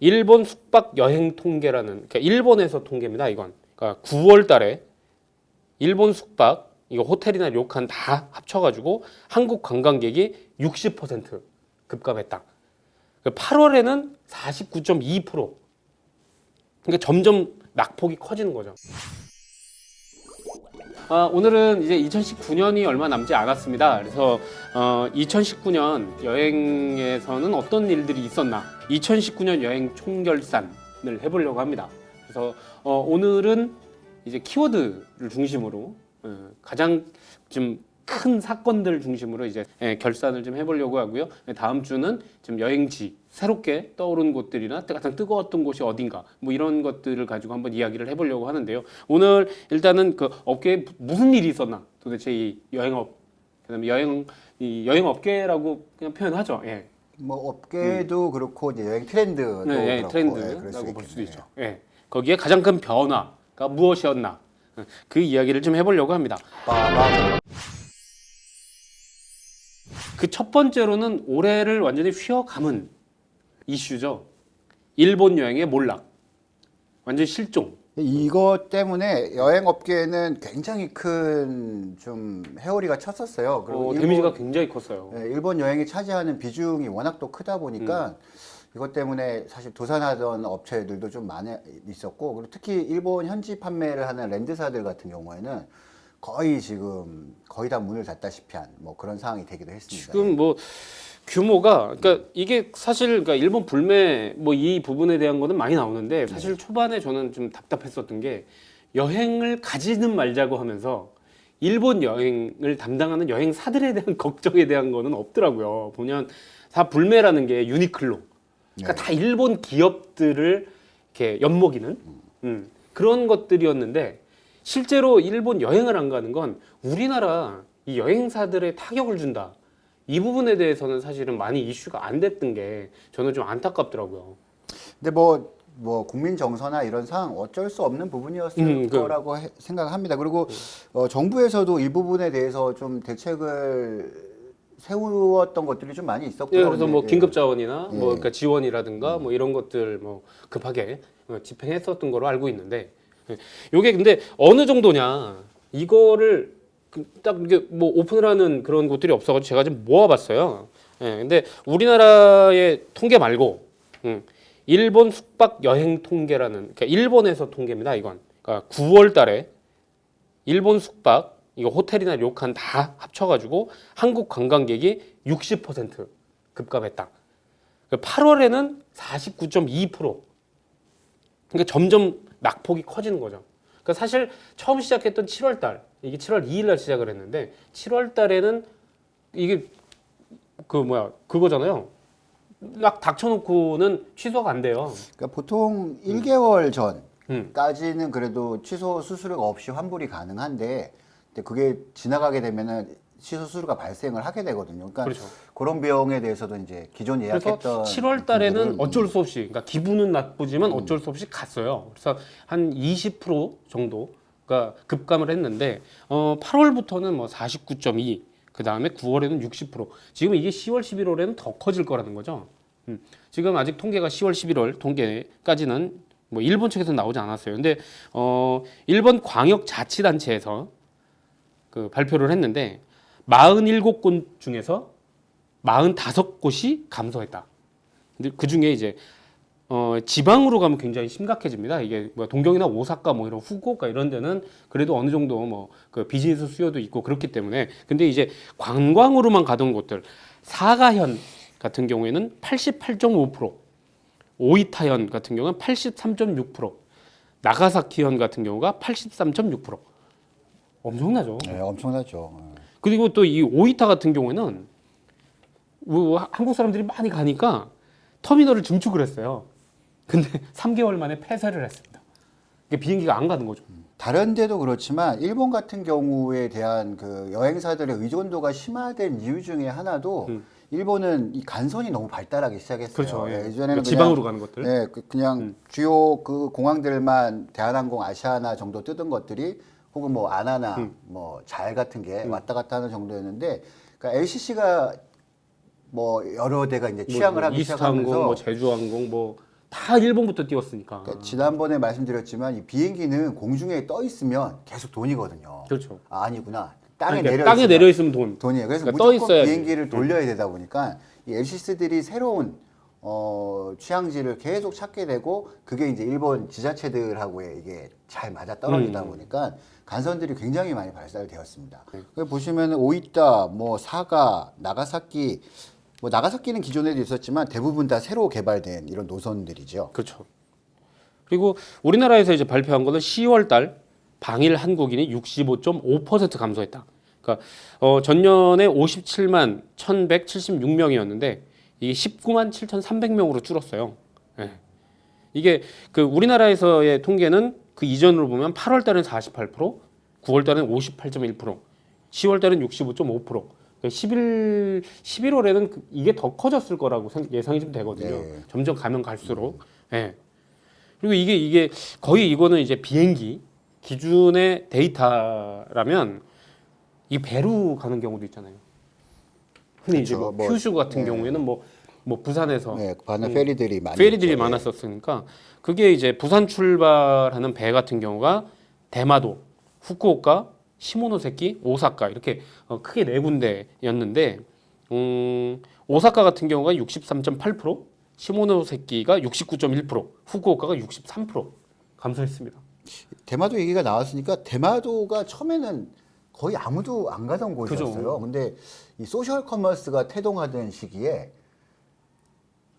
일본 숙박 여행 통계라는 그러니까 일본에서 통계입니다. 이건 그러니까 9월 달에 일본 숙박 이거 호텔이나 료칸 다 합쳐가지고 한국 관광객이 60% 급감했다. 8월에는 49.2%. 그러니까 점점 낙폭이 커지는 거죠. 아, 오늘은 이제 2019년이 얼마 남지 않았습니다. 그래서 어, 2019년 여행에서는 어떤 일들이 있었나? 2019년 여행 총결산을 해보려고 합니다. 그래서 어, 오늘은 이제 키워드를 중심으로 어, 가장 좀 큰 사건들 중심으로 이제 예, 결산을 좀 해보려고 하고요. 다음 주는 좀 여행지 새롭게 떠오른 곳들이나 가장 뜨거웠던 곳이 어딘가 뭐 이런 것들을 가지고 한번 이야기를 해보려고 하는데요. 오늘 일단은 그 업계에 무슨 일이 있었나 도대체 이 여행업 그다음에 여행 이 여행 업계라고 그냥 표현하죠. 예, 뭐 업계도 그렇고 이제 여행 트렌드도 네, 예, 그렇고 예, 트렌드라고 수볼 수도. 있죠. 예, 거기에 가장 큰 변화가 무엇이었나 그 이야기를 좀 해보려고 합니다. 빠밤. 그 첫 번째로는 올해를 완전히 휘어감은 이슈죠. 일본 여행의 몰락, 완전 히 실종. 이것 때문에 여행 업계에는 굉장히 큰 좀 해오리가 쳤었어요. 어, 일본- 데미지가 굉장히 컸어요. 네, 일본 여행이 차지하는 비중이 워낙 또 크다 보니까 음. 이것 때문에 사실 도산하던 업체들도 좀 많이 있었고 그리고 특히 일본 현지 판매를 하는 랜드사들 같은 경우에는 거의 지금 거의 다 문을 닫다시피 한 뭐 그런 상황이 되기도 했습니다. 지금 뭐 규모가 그러니까 이게 사실 그러니까 일본 불매 뭐 이 부분에 대한 거는 많이 나오는데 사실 초반에 저는 좀 답답했었던 게 여행을 가지는 말자고 하면서 일본 여행을 담당하는 여행사들에 대한 걱정에 대한 거는 없더라고요. 보면 다 불매라는 게 유니클로. 그러니까 다 일본 기업들을 이렇게 엿먹이는 음, 그런 것들이었는데 실제로 일본 여행을 안 가는 건 우리나라 이 여행사들의 타격을 준다. 이 부분에 대해서는 사실은 많이 이슈가 안 됐던 게 저는 좀 안타깝더라고요. 근데 뭐, 뭐 국민 정서나 이런 상황 어쩔 수 없는 부분이었을 음, 그- 거라고 해- 생각합니다. 그리고 어, 정부에서도 이 부분에 대해서 좀 대책을 세웠던 것들이 좀 많이 있었고요. 예, 그래서 뭐 예. 긴급 자원이나 예. 뭐 그러니까 지원이라든가 뭐 이런 것들 뭐 급하게 어, 집행했었던 거로 알고 있는데 예. 요게 근데 어느 정도냐 이거를 그딱 이게 뭐 오픈을 하는 그런 곳들이 없어가지고 제가 좀 모아봤어요. 예, 근데 우리나라의 통계 말고 음, 일본 숙박 여행 통계라는 그러니까 일본에서 통계입니다. 이건 그러니까 9월/달에 일본 숙박 이거 호텔이나 료칸 다 합쳐가지고 한국 관광객이 60% 급감했다. 8월에는 49.2%. 그러니까 점점 낙폭이 커지는 거죠. 그러니까 사실 처음 시작했던 7월 달 이게 7월 2일 날 시작을 했는데 7월 달에는 이게 그 뭐야 그거잖아요. 막 닥쳐놓고는 취소가 안 돼요. 그러니까 보통 1개월 음. 전까지는 그래도 취소 수수료가 없이 환불이 가능한데 근데 그게 지나가게 되면은 취소 수수료가 발생을 하게 되거든요. 그러니까 그렇죠. 그런 비용에 대해서도 이제 기존 그래서 예약했던 7월 달에는 분들은 어쩔 수 없이 그러니까 기분은 나쁘지만 음. 어쩔 수 없이 갔어요. 그래서 한 20% 정도가 급감을 했는데 어 8월부터는 뭐 49.2, 그 다음에 9월에는 60%. 지금 이게 10월, 11월에는 더 커질 거라는 거죠. 음. 지금 아직 통계가 10월, 11월 통계까지는 뭐 일본 측에서 나오지 않았어요. 근데 어 일본 광역 자치단체에서 그 발표를 했는데 47곳 중에서 45곳이 감소했다. 근데 그 중에 이제 어, 지방으로 가면 굉장히 심각해집니다. 이게 뭐 동경이나 오사카 뭐 이런 후쿠오카 이런 데는 그래도 어느 정도 뭐 그 비즈니스 수요도 있고 그렇기 때문에 근데 이제 관광으로만 가던 곳들 사가현 같은 경우에는 88.5% 오이타현 같은 경우는 83.6% 나가사키현 같은 경우가 83.6% 엄청나죠. 네, 엄청나죠. 그리고 또 이 오이타 같은 경우에는 뭐 한국 사람들이 많이 가니까 터미널을 증축을 했어요. 근데 3개월 만에 폐쇄를 했습니다. 이게 비행기가 안 가는 거죠. 다른 데도 그렇지만 일본 같은 경우에 대한 그 여행사들의 의존도가 심화된 이유 중에 하나도 음. 일본은 이 간선이 너무 발달하기 시작했어요. 그렇죠. 예. 예, 그러니까 이전에는 지방으로 가는 것들. 네, 그- 그냥 음. 주요 그 공항들만 대한항공, 아시아나 정도 뜨던 것들이 혹은 뭐 아나나, 음. 뭐잘 같은 게 왔다 갔다 하는 정도였는데, 그러니까 LCC가 뭐 여러 대가 이제 취향을 뭐 하기 이스타항공, 시작하면서 뭐 제주항공, 뭐 다 일본부터 띄웠으니까. 그러니까 지난번에 말씀드렸지만 이 비행기는 공중에 떠 있으면 계속 돈이거든요. 그렇죠. 아, 아니구나. 땅에 그러니까 내려 땅에 있으면 내려 있으면 돈. 돈이에요. 그래서 그러니까 떠 무조건 있어야지. 비행기를 돌려야 되다 보니까 이 LCC들이 새로운 어, 취향지를 계속 찾게 되고 그게 이제 일본 지자체들하고의 이게 잘 맞아 떨어지다 음. 보니까 간선들이 굉장히 많이 발달되었습니다. 네. 그 보시면 오이타, 뭐 사가, 나가사키, 뭐 나가사키는 기존에도 있었지만 대부분 다 새로 개발된 이런 노선들이죠. 그렇죠. 그리고 우리나라에서 이제 발표한 거는 10월 달 방일 한국인이 65.5% 감소했다. 그러니까 어, 전년에 57만 1,176명이었는데 이게 19만 7,300명으로 줄었어요. 예. 이게 그 우리나라에서의 통계는 그 이전으로 보면 8월 달은 48%, 9월 달은 58.1%, 10월 달은 65.5%. 그러니까 11 11월에는 그 이게 더 커졌을 거라고 생- 예상이 좀 되거든요. 네. 점점 가면 갈수록. 예. 그리고 이게 이게 거의 이거는 이제 비행기 기준의 데이터라면 이 배로 가는 경우도 있잖아요. 흔히 이제 그렇죠. 뭐 뭐, 큐슈 같은 네. 경우에는 뭐 뭐 부산에서 네, 많은 페리들이 많이 페리들이 있죠. 예. 많았었으니까 그게 이제 부산 출발하는 배 같은 경우가 대마도, 후쿠오카, 시모노세키, 오사카 이렇게 어, 크게 네 군데였는데 음, 오사카 같은 경우가 63.8%, 시모노세키가 69.1%, 후쿠오카가 63% 감소했습니다. 대마도 얘기가 나왔으니까 대마도가 처음에는 거의 아무도 안 가던 곳이었어요. 그죠. 근데 이 소셜 커머스가 태동하던 시기에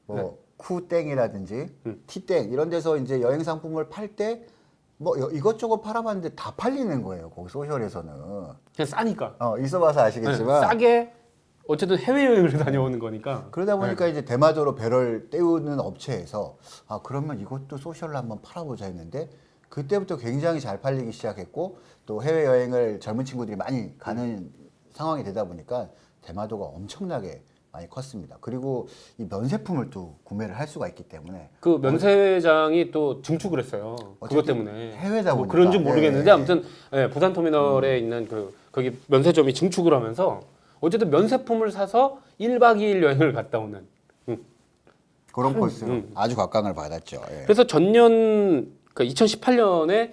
뭐 네. 쿠땡이라든지 음. 티땡 이런 데서 이제 여행 상품을 팔 때 뭐 이것저것 팔아봤는데 다 팔리는 거예요. 거기 소셜에서는 그냥 싸니까 어, 있어봐서 네, 아시겠지만 싸게 어쨌든 해외 여행을 다녀오는 거니까 그러다 보니까 네. 이제 대마도로 배를 떼우는 업체에서 아 그러면 이것도 소셜로 한번 팔아보자 했는데 그때부터 굉장히 잘 팔리기 시작했고 또 해외 여행을 젊은 친구들이 많이 가는 상황이 되다 보니까 대마도가 엄청나게 많이 컸습니다. 그리고 이 면세품을 또 구매를 할 수가 있기 때문에 그 면세장이 또 증축을 했어요. 그것 어쨌든 때문에 해외다 뭐 보니까. 그런지 모르겠는데 예, 예. 아무튼 예, 부산 터미널에 있는 그 거기 면세점이 증축을 하면서 어쨌든 면세품을 사서 1박 2일 여행을 갔다 오는. 음. 그런 음, 코스로 음. 아주 각광을 받았죠. 예. 그래서 전년 그러니까 2018년에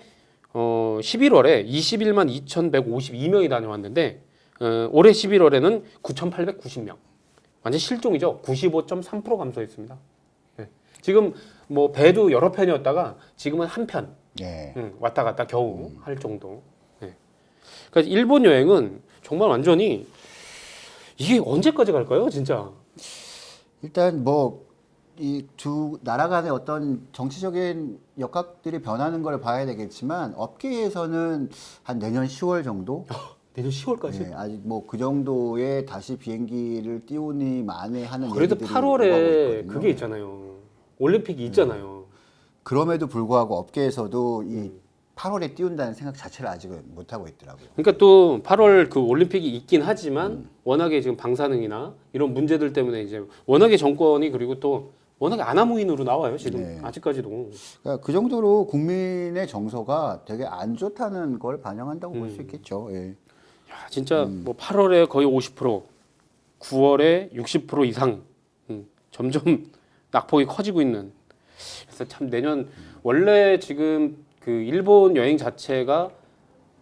어 11월에 21만 2,152명이 다녀왔는데 어, 올해 11월에는 9,890명. 완전 실종이죠. 95.3% 감소했습니다. 예. 지금 뭐 배도 여러 편이었다가 지금은 한 편. 예. 응, 왔다 갔다 겨우 할 정도. 예. 그러니까 일본 여행은 정말 완전히 이게 언제까지 갈까요, 진짜? 일단 뭐 이 두 나라 간의 어떤 정치적인 역학들이 변하는 걸 봐야 되겠지만 업계에서는 한 내년 10월 정도 내년 10월까지. 네, 아직 뭐 그 정도에 다시 비행기를 띄우니 만에 하는 그래도 얘기들이 8월에 오가고 있거든요. 그게 있잖아요. 올림픽이 있잖아요. 그럼에도 불구하고 업계에서도 이 음. 8월에 띄운다는 생각 자체를 아직은 못 하고 있더라고요. 그러니까 또 8월 그 올림픽이 있긴 하지만 음. 워낙에 지금 방사능이나 이런 문제들 때문에 이제 워낙에 정권이 그리고 또 워낙에 아나무인으로 나와요 지금 네. 아직까지도. 그러니까 그 정도로 국민의 정서가 되게 안 좋다는 걸 반영한다고 볼 음. 수 있겠죠. 예. 야, 진짜 음. 뭐 8월에 거의 50%, 9월에 60% 이상 음, 점점 낙폭이 커지고 있는. 그래서 참 내년 원래 지금 그 일본 여행 자체가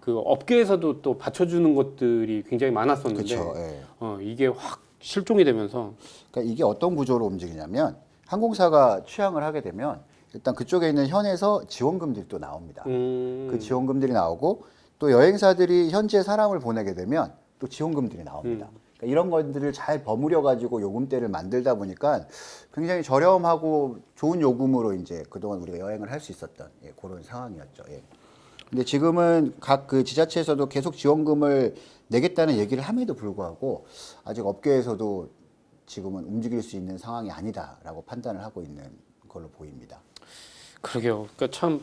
그 업계에서도 또 받쳐주는 것들이 굉장히 많았었는데 그렇죠. 예. 어, 이게 확 실종이 되면서 그러니까 이게 어떤 구조로 움직이냐면 항공사가 취항을 하게 되면 일단 그쪽에 있는 현에서 지원금들이 또 나옵니다. 음, 그 지원금들이 나오고 또 여행사들이 현지에 사람을 보내게 되면 또 지원금들이 나옵니다. 음. 그러니까 이런 것들을 잘 버무려 가지고 요금대를 만들다 보니까 굉장히 저렴하고 좋은 요금으로 이제 그동안 우리가 여행을 할 수 있었던 예, 그런 상황이었죠. 예. 근데 지금은 각 그 지자체에서도 계속 지원금을 내겠다는 얘기를 함에도 불구하고 아직 업계에서도 지금은 움직일 수 있는 상황이 아니다라고 판단을 하고 있는 걸로 보입니다. 그러게요. 그러니까 참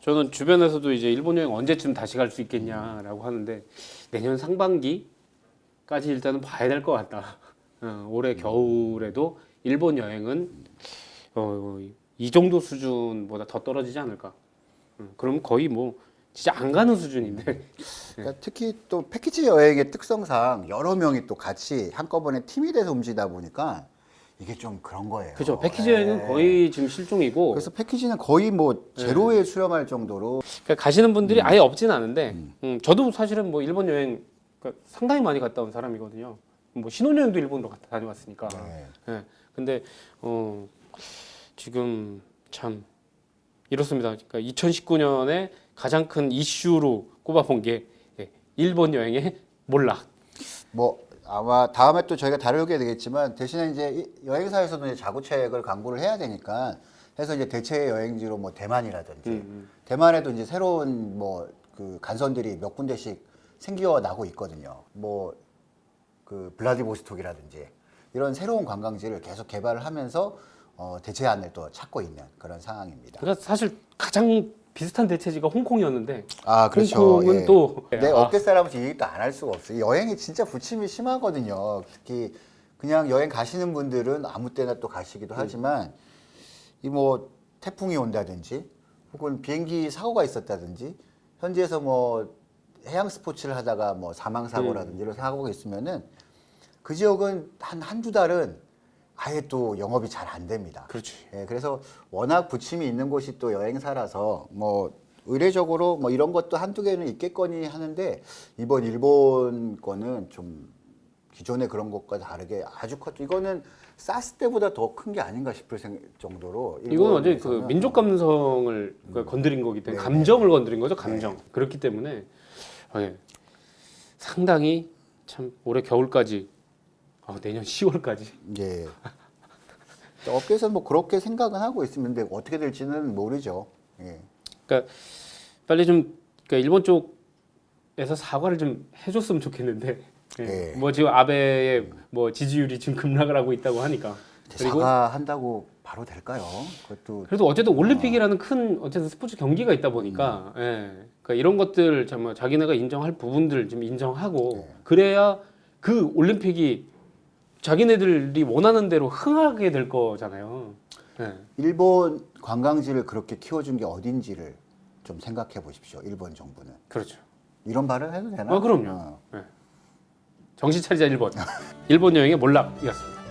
저는 주변에서도 이제 일본 여행 언제쯤 다시 갈 수 있겠냐라고 하는데 내년 상반기까지 일단은 봐야 될 것 같다. 어, 올해 겨울에도 일본 여행은 어, 이 정도 수준보다 더 떨어지지 않을까. 음, 그럼 거의 뭐 진짜 안 가는 수준인데. 그러니까 특히 또 패키지 여행의 특성상 여러 명이 또 같이 한꺼번에 팀이 돼서 움직이다 보니까 이게 좀 그런 거예요. 그죠. 패키지 네. 여행은 거의 지금 실종이고 그래서 패키지는 거의 뭐 제로에 수렴할 정도로 그러니까 가시는 분들이 아예 없지는 않은데 음, 저도 사실은 뭐 일본 여행 그러니까 상당히 많이 갔다 온 사람이거든요. 뭐 신혼여행도 일본으로 갔다 다녀왔으니까. 네. 예. 근데 어 지금 참 이렇습니다. 그러니까 2019년에 가장 큰 이슈로 꼽아본 게 예, 일본 여행의 몰락. 뭐 아마 다음에 또 저희가 다루게 되겠지만 대신에 이제 이- 여행사에서도 이제 자구책을 광고를 해야 되니까 해서 이제 대체 여행지로 뭐 대만이라든지 음, 대만에도 이제 새로운 뭐 그 간선들이 몇 군데씩 생겨 나고 있거든요. 뭐 그 블라디보스톡이라든지 이런 새로운 관광지를 계속 개발을 하면서 어, 대체안을 또 찾고 있는 그런 상황입니다. 그러니까 사실 가장 비슷한 대체지가 홍콩이었는데 아 그렇죠. 홍콩은 예. 또 내 아, 어깨 사람한테 얘기도 안 할 수가 없어요. 여행이 진짜 부침이 심하거든요. 특히 그냥 여행 가시는 분들은 아무 때나 또 가시기도 하지만 이 뭐 태풍이 온다든지 혹은 비행기 사고가 있었다든지 현지에서 뭐 해양 스포츠를 하다가 뭐 사망 사고라든지 이런 사고가 있으면은 그 지역은 한 한두 달은 아예 또 영업이 잘 안 됩니다. 그렇지. 예, 그래서 워낙 부침이 있는 곳이 또 여행사라서 뭐 의례적으로 뭐 이런 것도 한두 개는 있겠거니 하는데 이번 일본 거는 좀 기존의 그런 것과 다르게 아주 컸죠. 이거는 사스 때보다 더 큰 게 아닌가 싶을 생- 정도로 이건 완전히 그 일본에서는 민족 감성을 그 건드린 거기 때문에 네. 감정을 건드린 거죠 감정 그렇기 때문에 어, 예. 상당히 참 올해 겨울까지 어, 내년 10월까지 예. 업계에서 뭐 그렇게 생각은 하고 있는데 어떻게 될지는 모르죠. 예. 그러니까 빨리 좀 그러니까 일본 쪽에서 사과를 좀 해줬으면 좋겠는데 예. 네. 뭐 지금 아베의 뭐 지지율이 지금 급락을 하고 있다고 하니까 그리고 사과한다고 바로 될까요? 그것도 그래도 어쨌든 올림픽이라는 큰 어쨌든 스포츠 경기가 있다 보니까 예. 그러니까 이런 것들 정말 자기네가 인정할 부분들 좀 인정하고 네. 그래야 그 올림픽이 자기네들이 원하는 대로 흥하게 될 거잖아요. 예. 일본 관광지를 그렇게 키워준 게 어딘지를 좀 생각해 보십시오. 일본 정부는 그렇죠. 이런 발언 해도 되나? 아, 그럼요. 어. 정신 차리자 일본. 일본 여행의 몰락이었습니다.